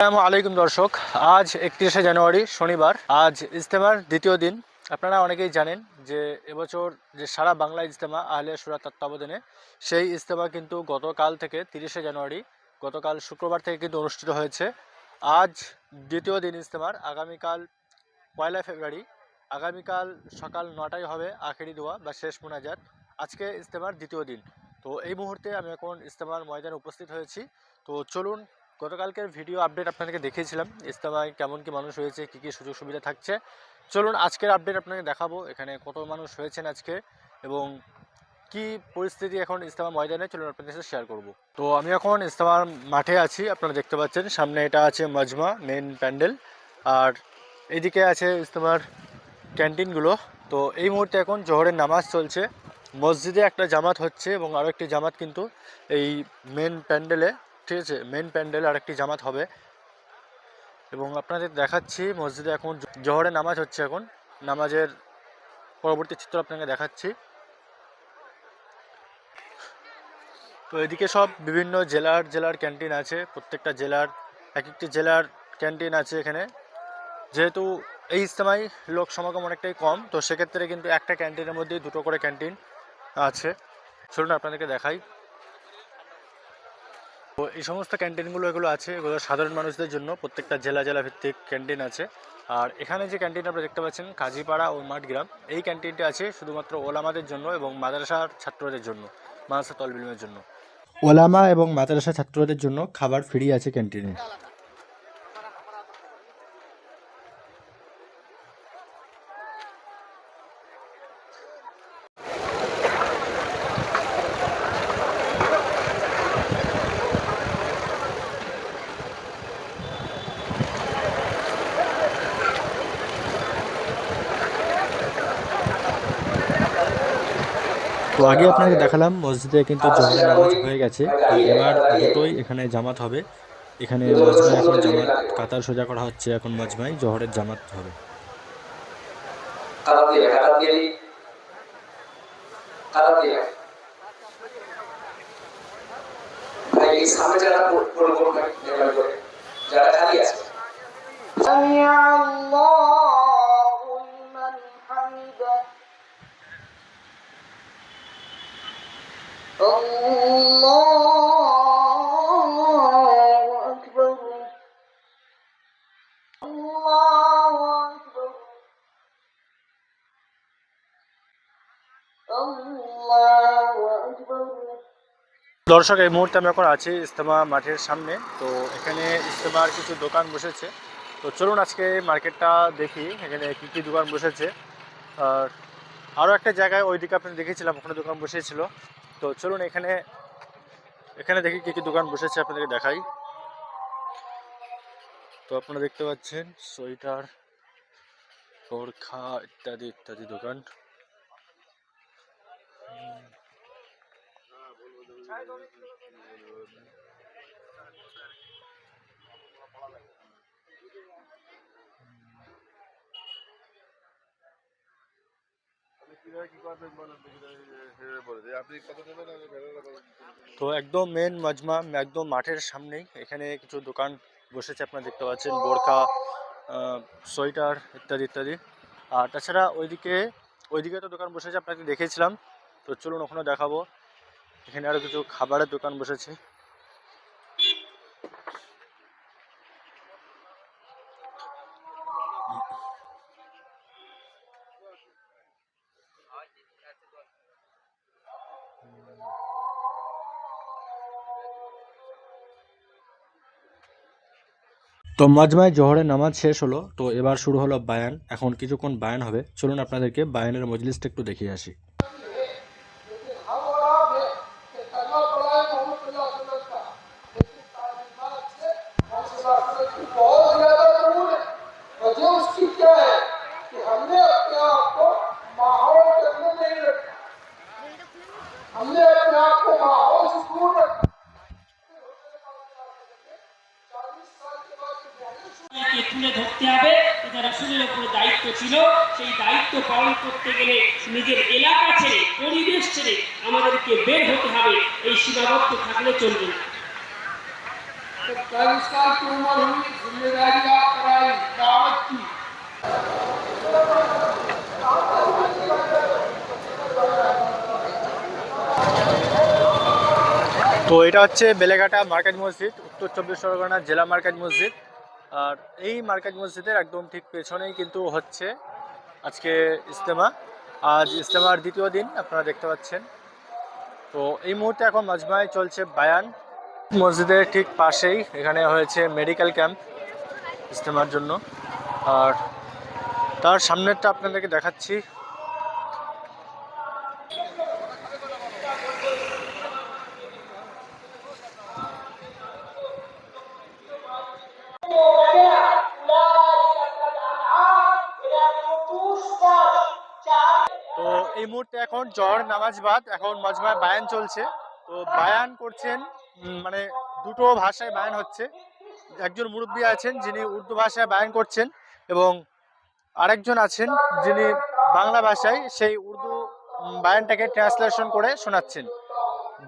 আসসালামু আলাইকুম দর্শক, আজ একত্রিশে জানুয়ারি, শনিবার। আজ ইজতেমার দ্বিতীয় দিন। আপনারা অনেকেই জানেন যে এবছর যে সারা বাংলা ইজতেমা আহলিয়া সুরা তত্ত্বাবধানে, সেই ইজতেমা কিন্তু গতকাল থেকে তিরিশে জানুয়ারি, গতকাল শুক্রবার থেকে কিন্তু অনুষ্ঠিত হয়েছে। আজ দ্বিতীয় দিন ইজতেমার, আগামীকাল পয়লা ফেব্রুয়ারি, আগামীকাল সকাল নটায় হবে আখেরি দোয়া বা শেষ মোনাজাত। আজকে ইজতেমার দ্বিতীয় দিন। তো এই মুহূর্তে আমি এখন ইজতেমার ময়দানে উপস্থিত হয়েছি। তো চলুন গতকালকের ভিডিও আপডেট আপনাদেরকে দেখিয়েছিলাম। ইজতেমায় কেমন কি মানুষ হয়েছে কী কী সুযোগ সুবিধা থাকছে। চলুন আজকের আপডেট আপনাকে দেখাবো, এখানে কত মানুষ হয়েছেন আজকে এবং কি পরিস্থিতি এখন ইজতেমা ময়দানে, চলুন আপনাদের সাথে শেয়ার করব। তো আমি এখন ইজতেমার মাঠে আছি, আপনারা দেখতে পাচ্ছেন, সামনে এটা আছে মজমা মেন প্যান্ডেল। আর এদিকে আছে ইজতেমার ক্যান্টিনগুলো। তো এই মুহূর্তে এখন জোহরের নামাজ চলছে। মসজিদে একটা জামাত হচ্ছে এবং আরও একটি জামাত কিন্তু এই মেন প্যান্ডেলে আছে মেন প্যান্ডেলে আরেকটি জামাত হবে। এবং আপনাদের দেখাচ্ছি মসজিদে এখন জোহরের নামাজ হচ্ছে এখন। নামাজের পরবর্তী চিত্র আপনাকে দেখাচ্ছি। তো এদিকে সব বিভিন্ন জেলার জেলার ক্যান্টিন আছে, প্রত্যেকটা জেলার এক একটি জেলার ক্যান্টিন আছে এখানে। যেহেতু এই ইজতেমায় লোক সমাগম অনেকটাই কম, তো সেক্ষেত্রে কিন্তু একটা ক্যান্টিনের মধ্যেই দুটো করে ক্যান্টিন আছে। চলুন আপনাদেরকে দেখাই। তো এই সমস্ত ক্যান্টিনগুলো এগুলো আছে, এগুলো সাধারণ মানুষদের জন্য। প্রত্যেকটা জেলা জেলা ভিত্তিক ক্যান্টিন আছে। আর এখানে যে ক্যান্টিন আপনারা দেখতে পাচ্ছেন, কাজীপাড়া ও মাঠগ্রাম এই ক্যান্টিনটি আছে শুধুমাত্র ওলামাদের জন্য এবং মাদ্রাসার ছাত্রদের জন্য, মাদ্রাসা তলবিলমের জন্য। ওলামা এবং মাদ্রাসা ছাত্রদের জন্য খাবার ফ্রি আছে ক্যান্টিনে। তো আগে আপনাকে দেখালাম, মসজিদে কিন্তু জোহরের নামাজ হয়ে গেছে। এবার দুটোই এখানে জামাত হবে। এখানে মজমায় এখন জামাত, কাতার সোজা করা হচ্ছে এখন মজমাই জোহরের জামাত হবে। কালার দিয়ে কালার দর্শক, এই মুহূর্তে আমি এখন আছি ইস্তেমা মাঠের সামনে। তো এখানে ইস্তেমার কিছু দোকান বসেছে। তো চলুন আজকে মার্কেটটা দেখি, এখানে কী কী দোকান বসেছে। আর আরও একটা জায়গায় ওইদিকে আপনি দেখেছিলাম ওখানে দোকান বসেছিল তো চলুন এখানে এখানে দেখি কী কী দোকান বসেছে, আপনাদেরকে দেখাই। তো আপনারা দেখতে পাচ্ছেন, সোয়েটার, বোরখা ইত্যাদি ইত্যাদি দোকান। তো একদম মেন মজমা, একদম মাঠের সামনেই। এখানে কিছু দোকান বসেছে, আপনারা দেখতে পাচ্ছেন, বোরখা সোয়েটার ইত্যাদি ইত্যাদি। আর তাছাড়া ওইদিকে ওইদিকে তো দোকান বসেছে আপনাকে দেখেছিলাম তো চলুন ওখানে দেখাবো। এখানে আরও কিছু খাবারের দোকান বসেছে। তো মজমায় জোহরের নামাজ শেষ হলো তো এবার শুরু হলো বায়ান এখন কিছুক্ষণ বায়ান হবে চলুন আপনাদেরকে বায়ানের মজলিসটা একটু দেখিয়ে আসি बहुत ज्यादा जरूर है वजह उसकी क्या है कि हमने अपने आप को माहौल के अंदर नहीं रखा ছিল সেই দায়িত্ব পালন করতে গেলে নিজের এলাকা ছেড়ে পরিবেশ ছেড়ে আমাদেরকে বের হতে হবে এই সীমাবদ্ধ থাকলে চলবে না पैंतालीस साल की उम्र हुई जिम्मेदारी आप कराई दावत की তো এটা হচ্ছে বেলেঘাটা মার্কেট মসজিদ উত্তর চব্বিশ পরগনা জেলা মার্কেট মসজিদ আর এই মার্কেট মসজিদের একদম ঠিক পেছনেই কিন্তু হচ্ছে আজকে ইজতেমা। আজ ইজতেমার দ্বিতীয় দিন, আপনারা দেখতে পাচ্ছেন। তো এই মুহূর্তে এখন মাঝমাই চলছে বায়ান। মসজিদের ঠিক পাশেই এখানে হয়েছে মেডিকেল ক্যাম্প ইজতেমার জন্য। আর তার সামনেরটা আপনাদেরকে দেখাচ্ছি। এই মুহূর্তে এখন জহর নামাজ বাদ, এখন মজমায় বায়ান চলছে। তো বায়ান করছেন মানে দুটো ভাষায় বায়ান হচ্ছে। একজন মুরব্বী আছেন, যিনি উর্দু ভাষায় বায়ান করছেন এবং আরেকজন আছেন, যিনি বাংলা ভাষায় সেই উর্দু বায়ানটাকে ট্রান্সলেশন করে শোনাচ্ছেন।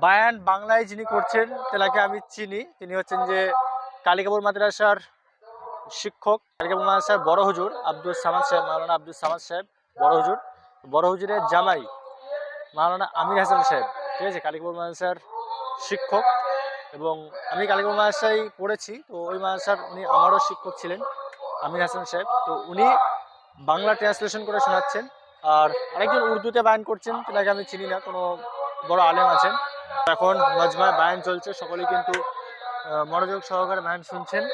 বায়ান বাংলায় যিনি করছেন, তেনাকে আমি চিনি। তিনি হচ্ছেন যে কালিকাপুর মাদ্রাসার শিক্ষক। কালিকাপুর মাদ্রাসার বড় হুজুর আব্দুল সামাদ সাহেব, মাওলানা আব্দুল সামাদ সাহেব, বড় হুজুর। বড় হুজুরের জামাই মাওলানা আমির হাসান সাহেব। ঠিক আছে কালিকাপুর মাদ্রাসার শিক্ষক এবং আমি কালিকাপুর মাদ্রাসায় পড়েছি, তো ওই মাদ্রাসার উনি আমারও শিক্ষক ছিলেন, আমির হাসান সাহেব। তো উনি বাংলা ট্রান্সলেশন করে শোনাচ্ছেন আর আরেকজন উর্দুতে বায়ান করছেন, তেনাকে আমি চিনি না, কোনো বড় আলেম আছেন। এখন মজমায় বায়ান চলছে, সকলেই কিন্তু মনোযোগ সহকারে বায়ান শুনছেন।